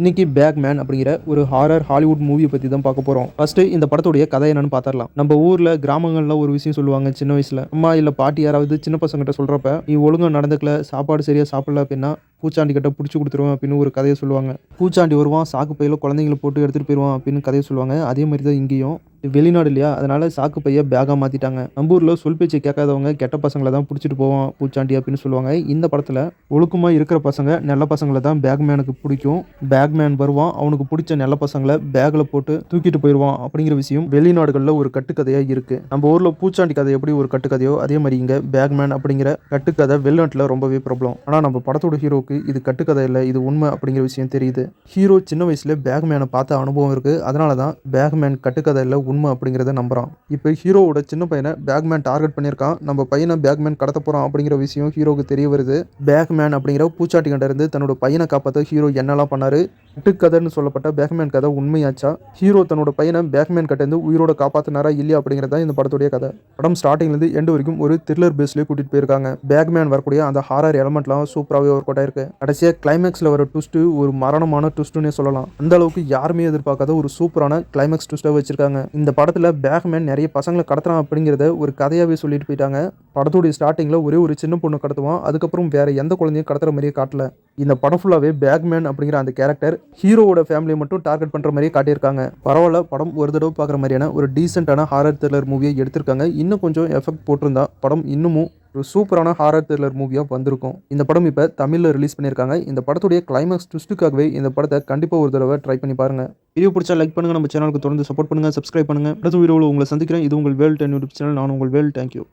இன்னைக்கு பேக்மேன் அப்படிங்கிற ஒரு ஹாரர் ஹாலிவுட் மூவியை பற்றி தான் பார்க்க போகிறோம் ஃபர்ஸ்ட்டு இந்த படத்துடைய கதை என்னன்னு பார்த்துடலாம். நம்ம ஊரில் கிராமங்களில் ஒரு விஷயம் சொல்லுவாங்க சின்ன வயசில். அம்மா இல்லை பாட்டி யாராவது சின்ன பசங்கிட்ட சொல்கிறப்ப நீ ஒழுங்கா நடந்துக்கல சாப்பாடு சரியாக சாப்பிடல அப்படின்னா பூச்சாண்டி கிட்ட பிடிச்சி கொடுத்துருவேன் அப்படின்னு ஒரு கதையை சொல்லுவாங்க. பூச்சாண்டி வருவான் சாக்கு பையில குழந்தைங்களை போட்டு எடுத்துகிட்டு போயிடுவான் அப்படின்னு கதையை சொல்லுவாங்க. அதே மாதிரி தான் இங்கேயும். வெளிநாடு இல்லையா அதனால சாக்கு பைய பேகாக மாற்றிட்டாங்க நம்ம சொல் பேச்சை கேட்காதவங்க கெட்ட பசங்களை தான் பிடிச்சிட்டு போவான் பூச்சாண்டி அப்படின்னு சொல்லுவாங்க. இந்த படத்தில் ஒழுக்கமாக இருக்கிற பசங்க நல்ல பசங்களை தான் பேக்மேனுக்கு பிடிக்கும். பேக்மேன் வருவான் அவனுக்கு பிடிச்ச நல்ல பசங்களை பேக்கில் போட்டு தூக்கிட்டு போயிடுவான் அப்படிங்கிற விஷயம் வெளிநாடுகளில் ஒரு கட்டுக்கதையாக இருக்குது நம்ம ஊரில் பூச்சாண்டி கதை எப்படி ஒரு கட்டுக்கதையோ அதே மாதிரி இங்கே பேக்மேன் அப்படிங்கிற கட்டுக்கதை வெளிநாட்டில் ரொம்பவே பிரபலம். ஆனால் நம்ம படத்தோட ஹீரோக்கு இது கட்டுக்கதை இல்லை இது உண்மை அப்படிங்கிற விஷயம் தெரியுது. ஹீரோ சின்ன வயசுல பேக்மேனை பார்த்த அனுபவம் இருக்குது அதனால தான் பேக்மேன் கட்டுக்கதை இல்லை உண்மை அப்படிங்கிறத நம்புறான். இப்போ ஹீரோவோட சின்ன பையனை பேக்மேன் டார்கெட் பண்ணியிருக்கான். நம்ம பையனை பேக்மேன் கடத்த போகிறான் அப்படிங்கிற விஷயம் ஹீரோவுக்கு தெரிய வருது. பேக்மேன் அப்படிங்கிற பூச்சாட்டி கண்டிருந்து இருந்து தன்னோட பையனை காப்பாற்ற ஹீரோ என்னெல்லாம் பண்ணார்? கதைன்னு சொல்லப்பட்ட பேக்மேன் கதை உண்மையாச்சா? ஹீரோ தன்னோட பையனை பேக்மேன் கிட்டேருந்து உயிரோட காப்பாற்றினாரா இல்லையா அப்படிங்கிறது தான் இந்த படத்துடைய கதை. படம் ஸ்டார்டிங்லேருந்து எண்டு வரைக்கும் ஒரு த்ரில்லர் பேஸ்லேயே கூட்டிகிட்டு போயிருக்காங்க. பேக்மேன் வரக்கூடிய அந்த ஹாரர் எலமெண்ட்லாம் சூப்பராகவே ஒர்க் அவுட் ஆயிருக்கு. கடைசியாக கிளைமேக்ஸில் வர ட்விஸ்ட்டு ஒரு மரணமான ட்விஸ்ட்டுன்னே சொல்லலாம். அந்த அளவுக்கு யாருமே எதிர்பார்க்காத ஒரு சூப்பரான கிளைமேக்ஸ் ட்விஸ்ட்டாக வச்சிருக்காங்க. இந்த படத்தில் பேக்மேன் நிறைய பசங்களை கடத்துறான் அப்படிங்கிறத ஒரு கதையாகவே சொல்லிட்டு போயிட்டாங்க. படத்துடைய ஸ்டார்டிங்கில் ஒரே ஒரு சின்ன பொண்ணு கடத்துவான். அதுக்கப்புறம் வேற எந்த குழந்தையும் கடத்துற மாதிரியே காட்டல. இந்த படம் ஃபுல்லாகவே பேக்மேன் அப்படிங்கிற அந்த கேரக்டர் ஹீரோவோட ஃபேமிலியை மட்டும் டார்கெட் பண்ணுற மாதிரியே காட்டியிருக்காங்க. பரவாயில்ல படம் ஒரு தடவை பார்க்குற மாதிரியான ஒரு டீசெண்டான ஹாரர் த்ரில்லர் மூவியை எடுத்திருக்காங்க. இன்னும் கொஞ்சம் எஃபெக்ட் போட்டிருந்தா படம் இன்னமும் ஒரு சூப்பரான ஹாரர் த்ரில்லர் மூவியாக வந்திருக்கும். இந்த படம் இப்போ தமிழில் ரிலீஸ் பண்ணியிருக்காங்க. இந்த படத்துடைய கிளைமேக்ஸ் ட்விஸ்ட்டுக்காகவே இந்த படத்தை கண்டிப்பாக ஒரு தடவை ட்ரை பண்ணி பாருங்க. வீடியோ பிடிச்சா லைக் பண்ணுங்க. நம்ம சேனலுக்கு தொடர்ந்து சப்போர்ட் பண்ணுங்கள் சப்ஸ்கிரைப் பண்ணுங்கள் அடுத்த வீடியோவில் உங்களை சந்திக்கிறேன். இது உங்கள் வேல் டென் யூடியூப் சேனல் நான் உங்கள் வேல் தேங்க்யூ